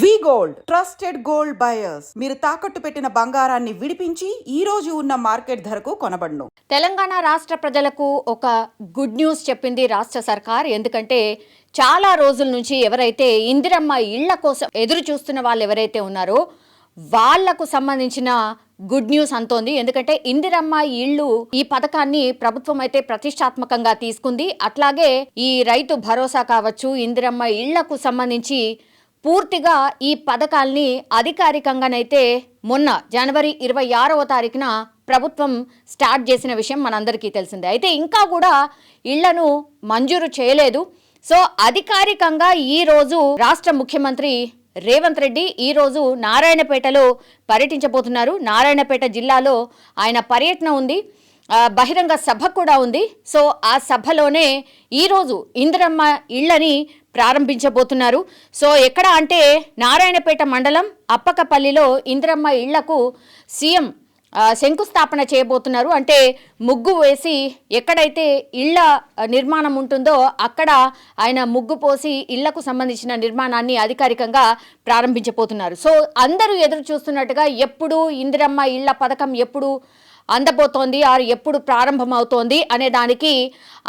We gold trusted gold buyers. మీరు తాకట్టు పెట్టిన బంగారాన్ని విడిపించి ఈ రోజు ఉన్న మార్కెట్ ధరకు కొనబడును. తెలంగాణ రాష్ట్ర ప్రజలకు ఒక గుడ్ న్యూస్ చెప్పింది రాష్ట్ర సర్కార్. ఎందుకంటే చాలా రోజుల నుంచి ఎవరైతే ఇందిరమ్మ ఇళ్ళ కోసం ఎదురు చూస్తున్న వాళ్ళు ఎవరైతే ఉన్నారో వాళ్ళకు సంబంధించిన గుడ్ న్యూస్ అంతోంది. ఎందుకంటే ఇందిరమ్మ ఇళ్ళు ఈ పథకాన్ని ప్రభుత్వం అయితే ప్రతిష్టాత్మకంగా తీసుకుంది. అట్లాగే ఈ రైతు భరోసా కావచ్చు ఇందిరమ్మ ఇళ్ళకు సంబంధించి పూర్తిగా ఈ పథకాల్ని అధికారికంగానైతే మొన్న జనవరి ఇరవై ఆరవ తారీఖున ప్రభుత్వం స్టార్ట్ చేసిన విషయం మనందరికీ తెలిసిందే. అయితే ఇంకా కూడా ఇళ్ళను మంజూరు చేయలేదు. సో అధికారికంగా ఈ రోజు రాష్ట్ర ముఖ్యమంత్రి రేవంత్ రెడ్డి ఈ రోజు నారాయణపేటలో పర్యటించబోతున్నారు. నారాయణపేట జిల్లాలో ఆయన పర్యటన ఉంది. బహిరంగ సభ కూడా ఉంది. సో ఆ సభలోనే ఈరోజు ఇందిరమ్మ ఇళ్ళని ప్రారంభించబోతున్నారు. సో ఎక్కడ అంటే నారాయణపేట మండలం అప్పకపల్లిలో ఇందిరమ్మ ఇళ్ళకు సీఎం శంకుస్థాపన చేయబోతున్నారు. అంటే ముగ్గు వేసి ఎక్కడైతే ఇళ్ళ నిర్మాణం ఉంటుందో అక్కడ ఆయన ముగ్గు పోసి ఇళ్ళకు సంబంధించిన నిర్మాణాన్ని అధికారికంగా ప్రారంభించబోతున్నారు. సో అందరూ ఎదురు చూస్తున్నట్టుగా ఎప్పుడు ఇందిరమ్మ ఇళ్ళ పథకం ఎప్పుడు అందబోతోంది ఆర్ ఎప్పుడు ప్రారంభమవుతోంది అనే దానికి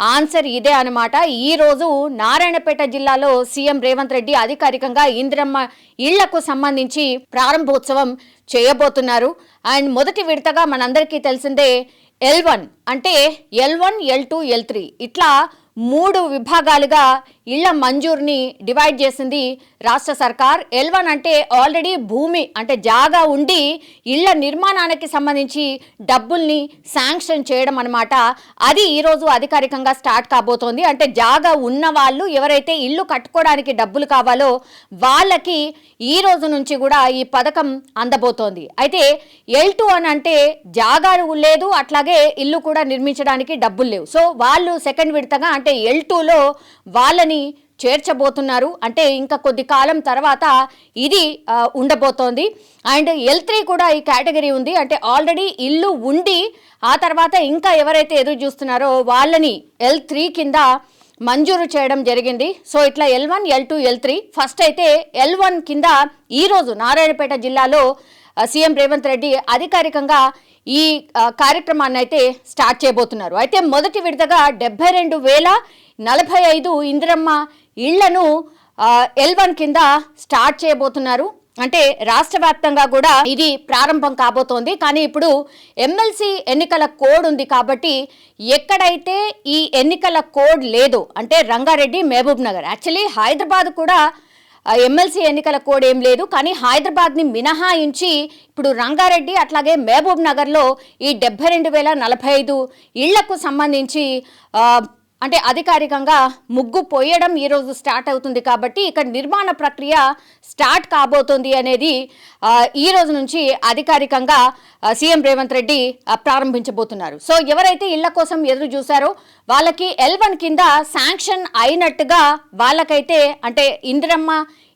ఆన్సర్ ఇదే అనమాట ఈరోజు నారాయణపేట జిల్లాలో సీఎం రేవంత్ రెడ్డి అధికారికంగా ఇందిరమ్మ ఇళ్ళకు సంబంధించి ప్రారంభోత్సవం చేయబోతున్నారు. అండ్ మొదటి విడతగా మనందరికీ తెలిసిందే ఎల్ వన్ అంటే L one L two L three ఇట్లా మూడు విభాగాలుగా ఇళ్ళ మంజూరుని డివైడ్ చేసింది రాష్ట్ర సర్కార్. ఎల్ వన్ అంటే ఆల్రెడీ భూమి అంటే జాగా ఉండి ఇళ్ళ నిర్మాణానికి సంబంధించి డబ్బుల్ని శాంక్షన్ చేయడం అనమాట అది ఈరోజు అధికారికంగా స్టార్ట్ కాబోతోంది. అంటే జాగా ఉన్న వాళ్ళు ఎవరైతే ఇల్లు కట్టుకోవడానికి డబ్బులు కావాలో వాళ్ళకి ఈ రోజు నుంచి కూడా ఈ పథకం అందబోతోంది. అయితే ఎల్ టూ అని అంటే జాగాలు లేదు అట్లాగే ఇల్లు కూడా నిర్మించడానికి డబ్బులు లేవు. సో వాళ్ళు సెకండ్ విడతగా అంటే ఎల్ టూలో వాళ్ళని చేర్చబోతున్నారు. అంటే ఇంకా కొద్ది కాలం తర్వాత ఇది ఉండబోతోంది. అండ్ ఎల్ త్రీ కూడా ఈ కేటగిరీ ఉంది. అంటే ఆల్రెడీ ఇల్లు ఉండి ఆ తర్వాత ఇంకా ఎవరైతే ఎదురు చూస్తున్నారో వాళ్ళని ఎల్ త్రీ కింద మంజూరు చేయడం జరిగింది. సో ఇట్లా L one L two L three first అయితే ఎల్ వన్ కింద ఈరోజు నారాయణపేట జిల్లాలో సీఎం రేవంత్ రెడ్డి అధికారికంగా ఈ కార్యక్రమాన్ని అయితే స్టార్ట్ చేయబోతున్నారు. అయితే మొదటి విడతగా డెబ్బై రెండు వేల నలభై ఐదు ఇందిరమ్మ ఇళ్ళను ఎల్ వన్ కింద స్టార్ట్ చేయబోతున్నారు. అంటే రాష్ట్ర వ్యాప్తంగా కూడా ఇది ప్రారంభం కాబోతోంది. కానీ ఇప్పుడు ఎమ్మెల్సీ ఎన్నికల కోడ్ ఉంది కాబట్టి ఎక్కడైతే ఈ ఎన్నికల కోడ్ లేదు అంటే రంగారెడ్డి మహబూబ్ నగర్. యాక్చువల్లీ హైదరాబాద్ కూడా ఎమ్మెల్సీ ఎన్నికల కోడ్ ఏం లేదు కానీ హైదరాబాద్ని మినహాయించి ఇప్పుడు రంగారెడ్డి అట్లాగే మహబూబ్ నగర్లో ఈ డెబ్బై రెండు వేల నలభై ఐదు ఇళ్ళకు సంబంధించి అంటే అధికారికంగా ముగ్గు పోయడం ఈరోజు స్టార్ట్ అవుతుంది కాబట్టి ఇక్కడ నిర్మాణ ప్రక్రియ స్టార్ట్ కాబోతోంది అనేది ఈ రోజు నుంచి అధికారికంగా సీఎం రేవంత్ రెడ్డి ప్రారంభించబోతున్నారు. సో ఎవరైతే ఇళ్ళ కోసం ఎదురు చూసారో వాళ్ళకి ఎల్ వన్ కింద శాంక్షన్ అయినట్టుగా వాళ్ళకైతే అంటే ఇందిరమ్మ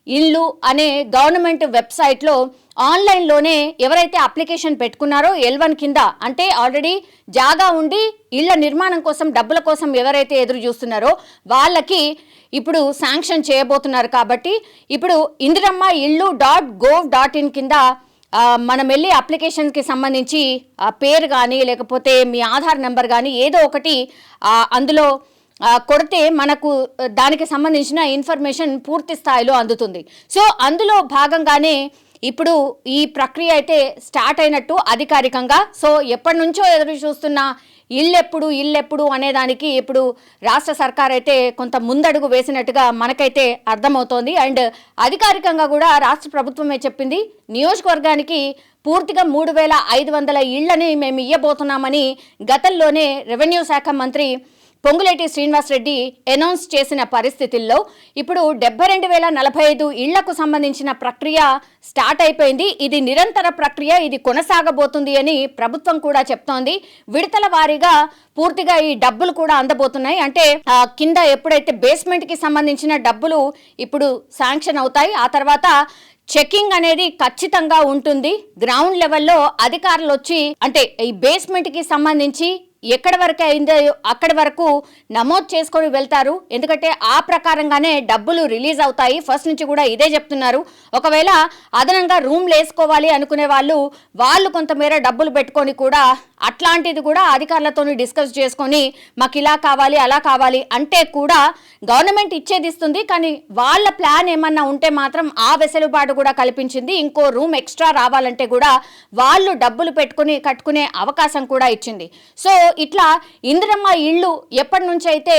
ఇల్లు అనే గవర్నమెంట్ వెబ్సైట్లో ఆన్లైన్లోనే ఎవరైతే అప్లికేషన్ పెట్టుకున్నారో ఎల్ వన్ కింద అంటే ఆల్రెడీ జాగా ఉండి ఇళ్ళ నిర్మాణం కోసం డబ్బుల కోసం ఎవరైతే ఎదురు చూస్తున్నారో వాళ్ళకి ఇప్పుడు శాంక్షన్ చేయబోతున్నారు కాబట్టి ఇప్పుడు ఇందిరమ్మ ఇల్లు డాట్ గోవ్ డాట్ ఇన్ కింద మనం వెళ్ళి అప్లికేషన్కి సంబంధించి ఆ పేరు కానీ లేకపోతే మీ ఆధార్ నెంబర్ కానీ ఏదో ఒకటి అందులో కొడితే మనకు దానికి సంబంధించిన ఇన్ఫర్మేషన్ పూర్తి స్థాయిలో అందుతుంది. సో అందులో భాగంగానే ఇప్పుడు ఈ ప్రక్రియ అయితే స్టార్ట్ అయినట్టు అధికారికంగా. సో ఎప్పటి నుంచో ఎదురు చూస్తున్న ఇల్లెప్పుడు ఇల్లెప్పుడు అనేదానికి ఇప్పుడు రాష్ట్ర సర్కార్ అయితే కొంత ముందడుగు వేసినట్టుగా మనకైతే అర్థమవుతోంది. అండ్ అధికారికంగా కూడా రాష్ట్ర ప్రభుత్వమే చెప్పింది నియోజకవర్గానికి పూర్తిగా మూడు వేల ఐదు వందల ఇళ్ళని మేము ఇయ్యబోతున్నామని గతంలోనే రెవెన్యూ శాఖ మంత్రి పొంగులేటి శ్రీనివాసరెడ్డి అనౌన్స్ చేసిన పరిస్థితుల్లో ఇప్పుడు డెబ్బై రెండు వేల నలభై ఐదు ఇళ్ళకు సంబంధించిన ప్రక్రియ స్టార్ట్ అయిపోయింది. ఇది నిరంతర ప్రక్రియ ఇది కొనసాగబోతుంది అని ప్రభుత్వం కూడా చెప్తోంది. విడతల వారీగా పూర్తిగా ఈ డబ్బులు కూడా అందబోతున్నాయి. అంటే ఆ, కింద ఎప్పుడైతే బేస్మెంట్కి సంబంధించిన డబ్బులు ఇప్పుడు శాంక్షన్ అవుతాయి ఆ తర్వాత చెకింగ్ అనేది ఖచ్చితంగా ఉంటుంది. గ్రౌండ్ లెవెల్లో అధికారులు వచ్చి అంటే ఈ బేస్మెంట్కి సంబంధించి ఎక్కడి వరకు అయిందో అక్కడి వరకు నమోదు చేసుకొని వెళ్తారు. ఎందుకంటే ఆ ప్రకారంగానే డబ్బులు రిలీజ్ అవుతాయి. ఫస్ట్ నుంచి కూడా ఇదే చెప్తున్నారు. ఒకవేళ అదనంగా రూమ్లు వేసుకోవాలి అనుకునే వాళ్ళు వాళ్ళు కొంతమేర డబ్బులు పెట్టుకొని కూడా అట్లాంటిది కూడా అధికారులతో డిస్కస్ చేసుకొని మాకు ఇలా కావాలి అలా కావాలి అంటే కూడా గవర్నమెంట్ ఇచ్చేది ఇస్తుంది కానీ వాళ్ళ ప్లాన్ ఏమన్నా ఉంటే మాత్రం ఆ వెసులుబాటు కూడా కల్పించింది. ఇంకో రూమ్ ఎక్స్ట్రా రావాలంటే కూడా వాళ్ళు డబ్బులు పెట్టుకుని కట్టుకునే అవకాశం కూడా ఇచ్చింది. సో ఇట్లా ఇందిరమ్మ ఇళ్ళు ఎప్పటి నుంచి అయితే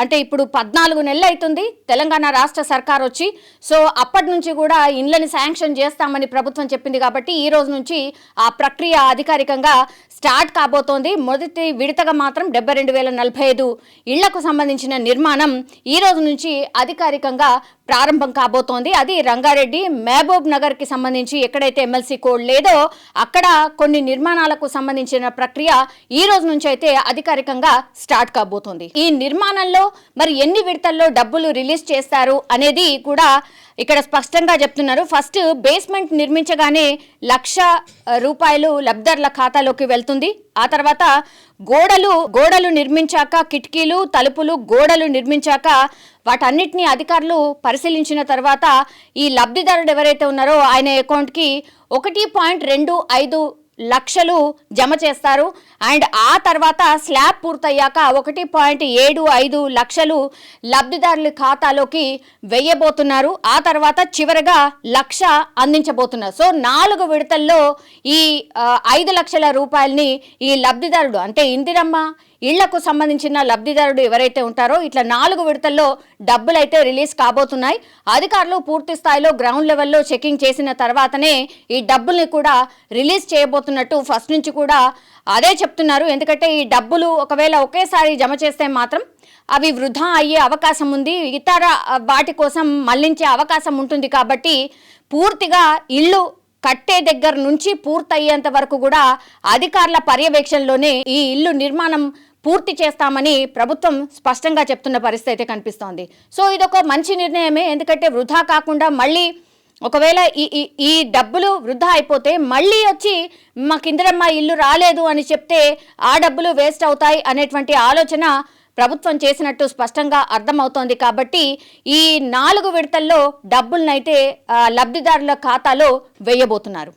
అంటే ఇప్పుడు పద్నాలుగు నెలలు అవుతుంది తెలంగాణ రాష్ట్ర సర్కార్ వచ్చి సో అప్పటి నుంచి కూడా ఇండ్లని శాంక్షన్ చేస్తామని ప్రభుత్వం చెప్పింది కాబట్టి ఈ రోజు నుంచి ఆ ప్రక్రియ అధికారికంగా స్టార్ట్ కాబోతోంది. మొదటి విడతగా మాత్రం డెబ్బై రెండు వేల నలభై ఐదు ఇళ్ళకు సంబంధించిన నిర్మాణం ఈ రోజు నుంచి అధికారికంగా ప్రారంభం కాబోతోంది. అది రంగారెడ్డి మహబూబ్ నగర్కి సంబంధించి ఎక్కడైతే ఎమ్మెల్సీ కోడ్ లేదో అక్కడ కొన్ని నిర్మాణాలకు సంబంధించిన ప్రక్రియ ఈ రోజు నుంచి అయితే అధికారికంగా స్టార్ట్ కాబోతోంది. ఈ నిర్మాణంలో మరి ఎన్ని విడతల్లో డబ్బులు రిలీజ్ చేస్తారు అనేది కూడా ఇక్కడ స్పష్టంగా చెప్తున్నారు. ఫస్ట్ బేస్మెంట్ నిర్మించగానే లక్ష రూపాయలు లబ్ధర్ల ఖాతాలోకి వెళ్తుంది. ఆ తర్వాత గోడలు గోడలు నిర్మించాక కిటికీలు తలుపులు గోడలు నిర్మించాక వాటన్నిటిని అధికారులు పరిశీలించిన తర్వాత ఈ లబ్ధిదారుడు ఎవరైతే ఉన్నారో ఆయన అకౌంట్కి ఒకటి పాయింట్ రెండు ఐదు లక్షలు జమ చేస్తారు. అండ్ ఆ తర్వాత స్లాబ్ పూర్తయ్యాక ఒకటి పాయింట్ ఏడు ఐదు లక్షలు లబ్ధిదారుల ఖాతాలోకి వెయ్యబోతున్నారు ఆ తర్వాత చివరగా లక్ష అందించబోతున్నారు. సో నాలుగు విడతల్లో ఈ ఐదు లక్షల రూపాయలని ఈ లబ్ధిదారుడు అంటే ఇందిరమ్మ ఇళ్ళకు సంబంధించిన లబ్ధిదారుడు ఎవరైతే ఉంటారో ఇట్లా నాలుగు విడతల్లో డబ్బులు అయితే రిలీజ్ కాబోతున్నాయి. అధికారులు పూర్తి స్థాయిలో గ్రౌండ్ లెవెల్లో చెకింగ్ చేసిన తర్వాతనే ఈ డబ్బుల్ని కూడా రిలీజ్ చేయబోతున్నట్టు ఫస్ట్ నుంచి కూడా అదే చెప్తున్నారు. ఎందుకంటే ఈ డబ్బులు ఒకవేళ ఒకేసారి జమ చేస్తే మాత్రం అవి వృధా అయ్యే అవకాశం ఉంది. ఇతర వాటి కోసం మళ్ళించే అవకాశం ఉంటుంది కాబట్టి పూర్తిగా ఇల్లు కట్టే దగ్గర నుంచి పూర్తయ్యేంత వరకు కూడా అధికారుల పర్యవేక్షణలోనే ఈ ఇల్లు నిర్మాణం పూర్తి చేస్తామని ప్రభుత్వం స్పష్టంగా చెప్తున్న పరిస్థితి అయితే కనిపిస్తోంది. సో ఇదొక మంచి నిర్ణయమే. ఎందుకంటే వృధా కాకుండా మళ్ళీ ఒకవేళ ఈ ఈ డబ్బులు వృధా అయిపోతే మళ్ళీ వచ్చి మాకు ఇందిరమ్మ ఇల్లు రాలేదు అని చెప్తే ఆ డబ్బులు వేస్ట్ అవుతాయి అనేటువంటి ఆలోచన ప్రభుత్వం చేసినట్టు స్పష్టంగా అర్థమవుతోంది. కాబట్టి ఈ నాలుగు విడతల్లో డబ్బులనైతే లబ్ధిదారుల ఖాతాలో వేయబోతున్నారు.